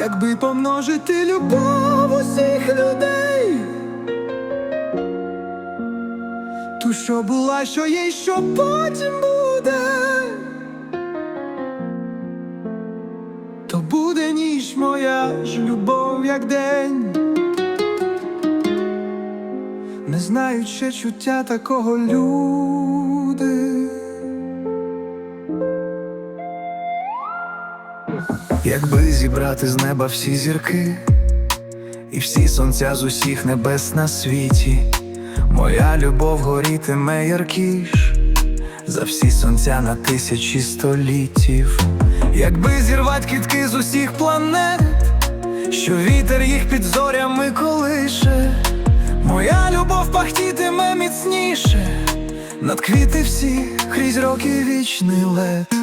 Якби помножити любов усіх людей, ту, що була, що є, що потім буде, то буде ніч моя ж любов, як день. Не знають ще чуття такого люди. Якби зібрати з неба всі зірки, і всі сонця з усіх небес на світі, моя любов горітиме яркіш за всі сонця на тисячі століттів. Якби зірвать кітки з усіх планет, що вітер їх під зорями колише, моя любов пахтітиме міцніше, над квіти всі крізь роки вічний лед.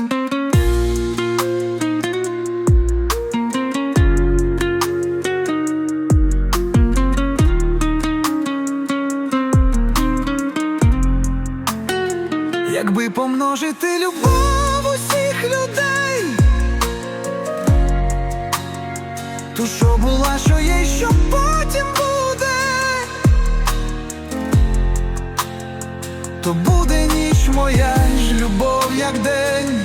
Якби помножити любов усіх людей, ту, що була, що є, що потім буде, то буде ніч моя ж любов, як день.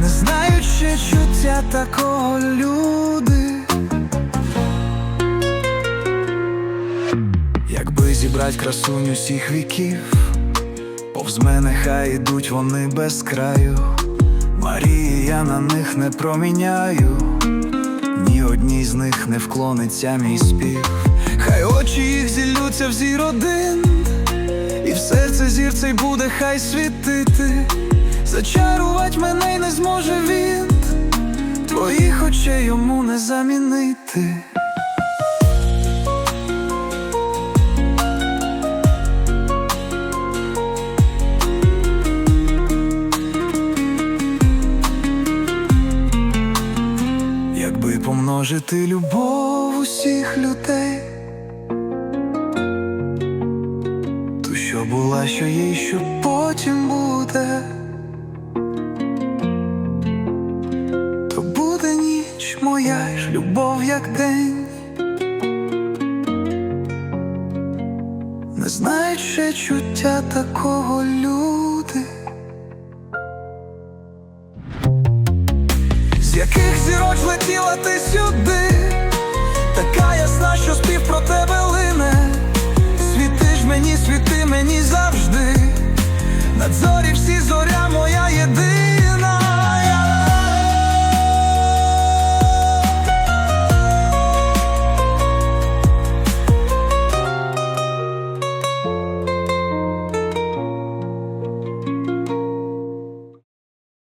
Не знають ще чуття такого люди. Якби зібрать красунь усіх віків, повз мене хай ідуть вони без краю. Марії я на них не проміняю, ні одній з них не вклониться мій спів. Хай очі їх зіллються в зір один, і в серце зір цей буде хай світити. Зачарувать мене й не зможе він, твоїх очей йому не замінити. Якби помножити любов усіх людей, ту, що була, що є, й що потім буде, то буде ніч моя ж любов, як день. Не знають ще чуття такого люди. Яких зіроч летіла ти сюди, така ясна, що спів про тебе лине. Світи ж мені, світи мені завжди. Над зорі всі зоря єдина.